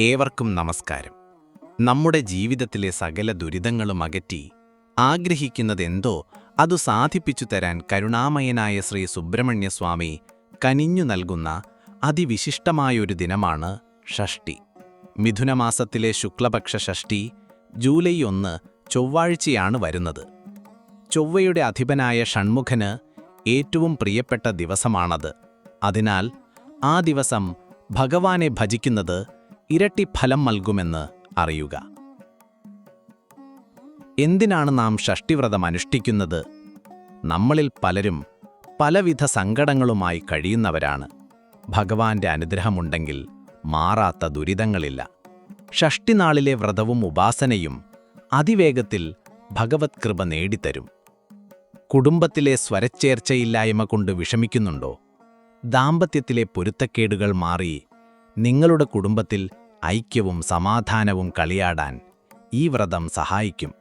ഏവർക്കും നമസ്കാരം. നമ്മുടെ ജീവിതത്തിലെ സകല ദുരിതങ്ങളും അകറ്റി ആഗ്രഹിക്കുന്നതെന്തോ അതു സാധിപ്പിച്ചു തരാൻ കരുണാമയനായ ശ്രീ സുബ്രഹ്മണ്യസ്വാമി കനിഞ്ഞു നൽകുന്ന അതിവിശിഷ്ടമായൊരു ദിനമാണ് ഷഷ്ടി. മിഥുനമാസത്തിലെ ശുക്ലപക്ഷ ഷഷ്ടി ജൂലൈ ഒന്ന് ചൊവ്വാഴ്ചയാണ് വരുന്നത്. ചൊവ്വയുടെ അധിപനായ ഷൺമുഖന് ഏറ്റവും പ്രിയപ്പെട്ട ദിവസമാണത്. അതിനാൽ ആ ദിവസം ഭഗവാനെ ഭജിക്കുന്നത് ഇരട്ടി ഫലം നൽകുമെന്ന് അറിയുക. എന്തിനാണ് നാം ഷഷ്ടിവ്രതം അനുഷ്ഠിക്കുന്നത്? നമ്മളിൽ പലരും പലവിധ സങ്കടങ്ങളുമായി കഴിയുന്നവരാണ്. ഭഗവാന്റെ അനുഗ്രഹമുണ്ടെങ്കിൽ മാറാത്ത ദുരിതങ്ങളില്ല. ഷഷ്ടിനാളിലെ വ്രതവും ഉപാസനയും അതിവേഗത്തിൽ ഭഗവത് കൃപ നേടിത്തരും. കുടുംബത്തിലെ സ്വരച്ചേർച്ചയില്ലായ്മ കൊണ്ട് വിഷമിക്കുന്നുണ്ടോ? ദാമ്പത്യത്തിലെ പൊരുത്തക്കേടുകൾ മാറി നിങ്ങളുടെ കുടുംബത്തിൽ ഐക്യവും സമാധാനവും കളിയാടാൻ ഈ വ്രതം സഹായിക്കും.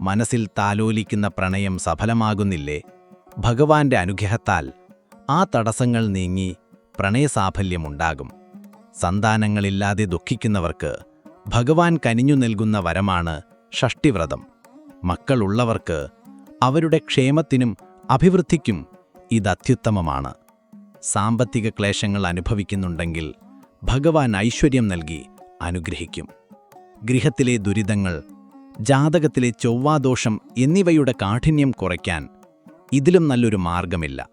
മനസ്സിൽ താലോലിക്കുന്ന പ്രണയം സഫലമാകുന്നില്ലേ? ഭഗവാന്റെ അനുഗ്രഹത്താൽ ആ തടസ്സങ്ങൾ നീങ്ങി പ്രണയസാഫല്യമുണ്ടാകും. സന്താനങ്ങളില്ലാതെ ദുഃഖിക്കുന്നവർക്ക് ഭഗവാൻ കനിഞ്ഞു നൽകുന്ന വരമാണ് ഷഷ്ടിവ്രതം. മക്കളുള്ളവർക്ക് അവരുടെ ക്ഷേമത്തിനും അഭിവൃദ്ധിക്കും ഇതത്യുത്തമമാണ് സാമ്പത്തിക ക്ലേശങ്ങൾ അനുഭവിക്കുന്നുണ്ടെങ്കിൽ ഭഗവാൻ ഐശ്വര്യം നൽകി അനുഗ്രഹിക്കും. ഗൃഹത്തിലെ ദുരിതങ്ങൾ ജാതകത്തിലെ ചൊവ്വാദോഷം എന്നിവയുടെ കാഠിന്യം കുറയ്ക്കാൻ ഇതിലും നല്ലൊരു മാർഗമില്ല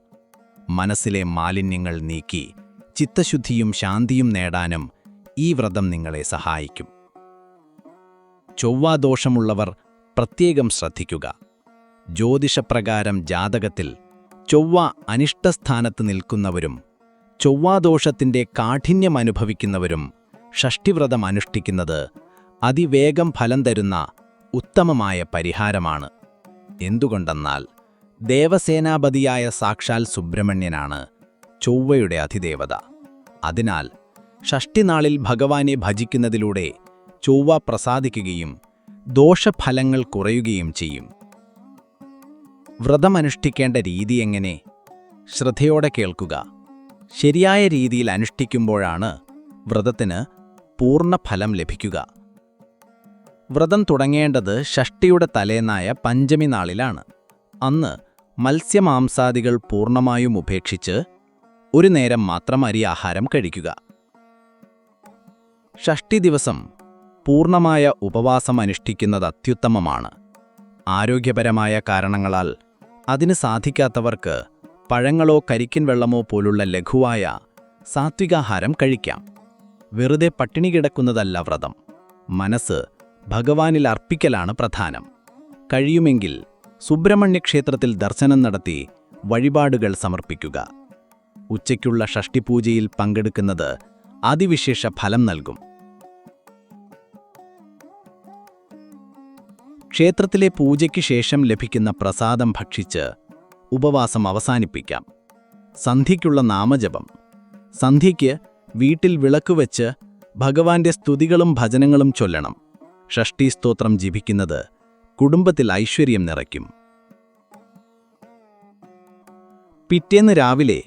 മനസ്സിലെ മാലിന്യങ്ങൾ നീക്കി ചിത്തശുദ്ധിയും ശാന്തിയും നേടാനും ഈ വ്രതം നിങ്ങളെ സഹായിക്കും. ചൊവ്വാദോഷമുള്ളവർ പ്രത്യേകം ശ്രദ്ധിക്കുക. ജ്യോതിഷപ്രകാരം ജാതകത്തിൽ ചൊവ്വ അനിഷ്ടസ്ഥാനത്ത് നിൽക്കുന്നവരും ചൊവ്വാദോഷത്തിന്റെ കാഠിന്യമനുഭവിക്കുന്നവരും ഷഷ്ടിവ്രതം അനുഷ്ഠിക്കുന്നത് അതിവേഗം ഫലം തരുന്ന ഉത്തമമായ പരിഹാരമാണ്. എന്തുകൊണ്ടെന്നാൽ ദേവസേനാപതിയായ സാക്ഷാൽ സുബ്രഹ്മണ്യനാണ് ചൊവ്വയുടെ അധിദേവത. അതിനാൽ ഷഷ്ടിനാളിൽ ഭഗവാനെ ഭജിക്കുന്നതിലൂടെ ചൊവ്വ പ്രസാദിക്കുകയും ദോഷഫലങ്ങൾ കുറയുകയും ചെയ്യും. വ്രതമനുഷ്ഠിക്കേണ്ട രീതി എങ്ങനെ? ശ്രദ്ധയോടെ കേൾക്കുക. ശരിയായ രീതിയിൽ അനുഷ്ഠിക്കുമ്പോഴാണ് വ്രതത്തിന് പൂർണ ഫലം ലഭിക്കുക. വ്രതം തുടങ്ങേണ്ടത് ഷഷ്ടിയുടെ തലേന്നായ പഞ്ചമി നാളിലാണ്. അന്ന് മത്സ്യമാംസാദികൾ പൂർണമായും ഉപേക്ഷിച്ച് ഒരു നേരം മാത്രം അരി ആഹാരം കഴിക്കുക. ഷഷ്ടി ദിവസം പൂർണമായ ഉപവാസം അനുഷ്ഠിക്കുന്നത് അത്യുത്തമമാണ്. ആരോഗ്യപരമായ കാരണങ്ങളാൽ അതിന് സാധിക്കാത്തവർക്ക് പഴങ്ങളോ കരിക്കിൻ വെള്ളമോ പോലുള്ള ലഘുവായ സാത്വികാഹാരം കഴിക്കാം. വെറുതെ പട്ടിണി കിടക്കുന്നതല്ല വ്രതം. മനസ്സ് ഭഗവാനിൽ അർപ്പിക്കലാണ് പ്രധാനം. കഴിയുമെങ്കിൽ സുബ്രഹ്മണ്യ ക്ഷേത്രത്തിൽ ദർശനം നടത്തി വഴിപാടുകൾ സമർപ്പിക്കുക. ഉച്ചയ്ക്കുള്ള ഷഷ്ടിപൂജയിൽ പങ്കെടുക്കുന്നത് അതിവിശേഷ ഫലം നൽകും. ക്ഷേത്രത്തിലെ പൂജയ്ക്ക് ശേഷം ലഭിക്കുന്ന പ്രസാദം ഭക്ഷിച്ച് ഉപവാസം അവസാനിപ്പിക്കാം. സന്ധ്യയ്ക്കുള്ള നാമജപം. സന്ധ്യയ്ക്ക് വീട്ടിൽ വിളക്ക് വിളക്കുവെച്ച് ഭഗവാന്റെ സ്തുതികളും ഭജനങ്ങളും ചൊല്ലണം. ഷഷ്ടി സ്തോത്രം ജപിക്കുന്നത് കുടുംബത്തിൽ ഐശ്വര്യം നിറയ്ക്കും. പിറ്റേന്ന് രാവിലെ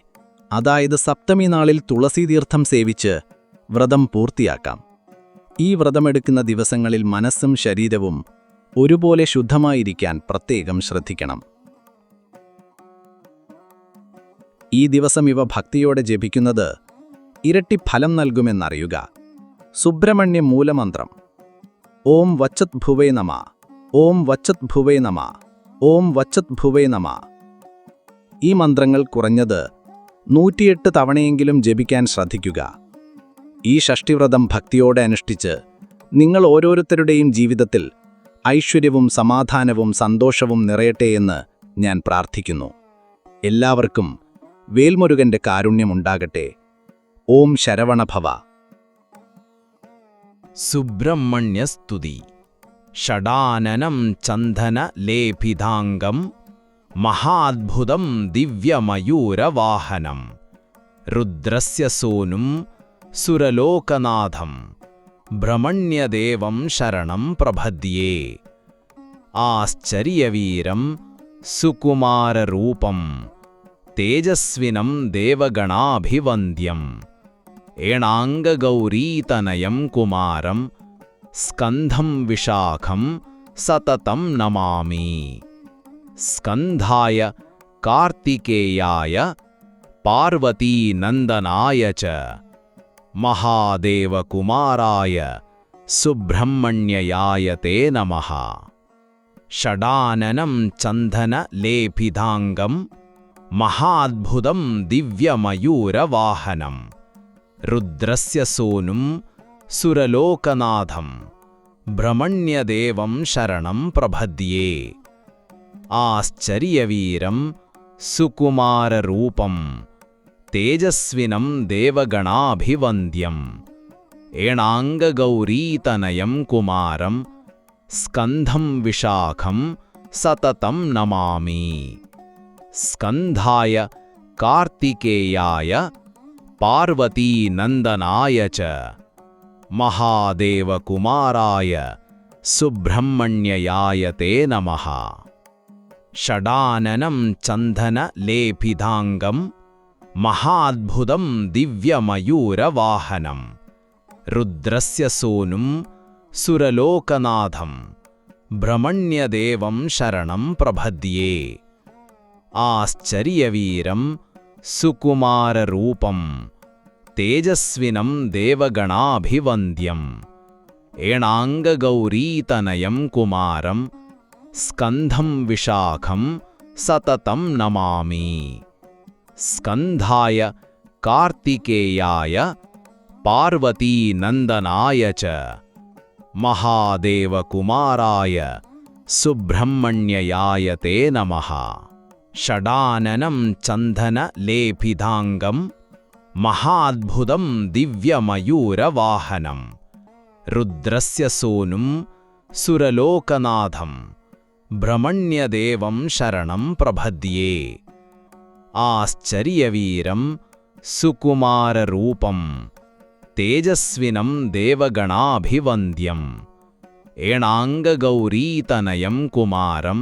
അതായത് സപ്തമി നാളിൽ തുളസീതീർത്ഥം സേവിച്ച് വ്രതം പൂർത്തിയാക്കാം. ഈ വ്രതമെടുക്കുന്ന ദിവസങ്ങളിൽ മനസ്സും ശരീരവും ഒരുപോലെ ശുദ്ധമായിരിക്കാൻ പ്രത്യേകം ശ്രദ്ധിക്കണം. ഈ ദിവസം ഇവ ഭക്തിയോടെ ജപിക്കുന്നത് ഇരട്ടി ഫലം നൽകുമെന്നറിയുക. സുബ്രഹ്മണ്യ മൂലമന്ത്രം. ഓം വച്ചത് ഭുവേ നമ. ഓം വച്ചത് ഭുവേ നമ. ഓം വച്ചത് ഭുവേ നമ. ഈ മന്ത്രങ്ങൾ കുറഞ്ഞത് നൂറ്റിയെട്ട് തവണയെങ്കിലും ജപിക്കാൻ ശ്രദ്ധിക്കുക. ഈ ഷഷ്ടിവ്രതം ഭക്തിയോടെ അനുഷ്ഠിച്ച് നിങ്ങൾ ഓരോരുത്തരുടെയും ജീവിതത്തിൽ ഐശ്വര്യവും സമാധാനവും സന്തോഷവും നിറയട്ടെയെന്ന് ഞാൻ പ്രാർത്ഥിക്കുന്നു. എല്ലാവർക്കും വേൽമുരുകന്റെ കാരുണ്യമുണ്ടാകട്ടെ. ഓം ശരവണഭവ. സുബ്രഹ്മണ്യസ്തുതി. ഷടാനനം ചന്ദന ലേഭിതാംഗം. മഹാദ്ഭുതം ദിവ്യമയൂരവാഹനം. രുദ്രസ്യ സോനും സുരലോകനാഥം. ഭ്രമണ്യദേവം ശരണം പ്രഭദ്യേ. ആശ്ചര്യവീരം സുകുമാരരൂപം. तेजस्विनं देवगणाभिवन्द्यम्। एणाङ्गगौरीतनयं कुमारं स्कन्धं विशाखं सततं नमामि। स्कन्धाय कार्तिकेयाय पार्वतीनन्दनाय च महादेवकुमाराय सुब्रह्मण्ययाय ते नमः। षडाननं चन्दनलेपिङ्गम् महाद्भुतं दिव्यमयूरवाहनं रुद्रस्य सूनुं सुरलोकनाथं ब्रह्मण्यदेवं शरणं प्रपद्ये आश्चर्यवीरं सुकुमाररूपं तेजस्विनं देवगणाभिवन्द्यम् एणाङ्गगौरीतनयं कुमारं स्कन्धं विशाखं सततं नमामि स्कन्धाय कार्तिकेयाय पार्वतीनन्दनाय च महादेवकुमाराय सुब्रह्मण्ययाय ते नमः। षडाननं चन्दनलेपिताङ्गं महाद्भुतं दिव्यमयूरवाहनं रुद्रस्य सूनुं सुरलोकनाथं ब्रह्मण्यदेवं शरणं प्रपद्ये आश्चर्यवीरं सुकुमाररूपं तेजस्विनं देवगणाभिवन्द्यम् एणाङ्गगौरीतनयं कुमारं स्कन्धं विशाखं सततं नमामि। स्कन्धाय कार्तिकेयाय पार्वतीनन्दनाय च महादेवकुमाराय सुब्रह्मण्ययाय ते नमः षडाननं चन्दनलेपिताङ्गं महाद्भुतं दिव्यमयूरवाहनं रुद्रस्य सूनुं सुरलोकनाथं ब्रह्मण्यदेवं शरणं प्रपद्ये आश्चर्यवीरं सुकुमाररूपं तेजस्विनं देवगणाभिवन्द्यम् एणाङ्गगौरीतनयं कुमारं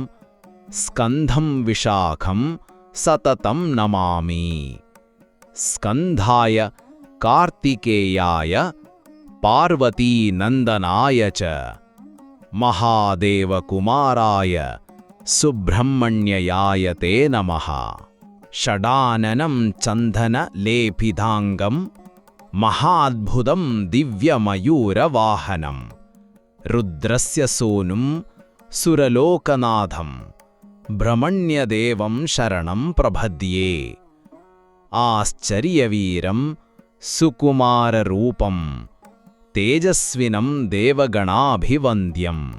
स्कन्धं विशाखं सततं नमामि। स्कन्धाय कार्तिकेयाय पार्वतीनन्दनाय च महादेवकुमाराय सुब्रह्मण्ययाय ते नमः। षडाननं चन्दनलेपिताङ्गं महाद्भुतं दिव्यमयूरवाहनं रुद्रस्य सूनुं सुरलोकनाथं भ्रमण्यदेवं शरणं प्रभद्ये। आश्चर्यवीरं सुकुमाररूपं तेजस्विनं देवगणाभिवन्द्यम्।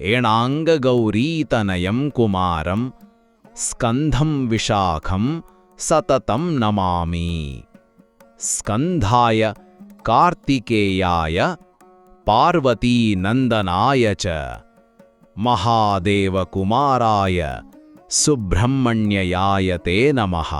एणाङ्गगौरीतनयं कुमारं स्कन्धं विशाखं सततं नमामि। स्कन्धाय कार्तिकेयाय पार्वतीनन्दनाय च। महादेवकुमाराय सुब्रह्मण्ययाय ते नमः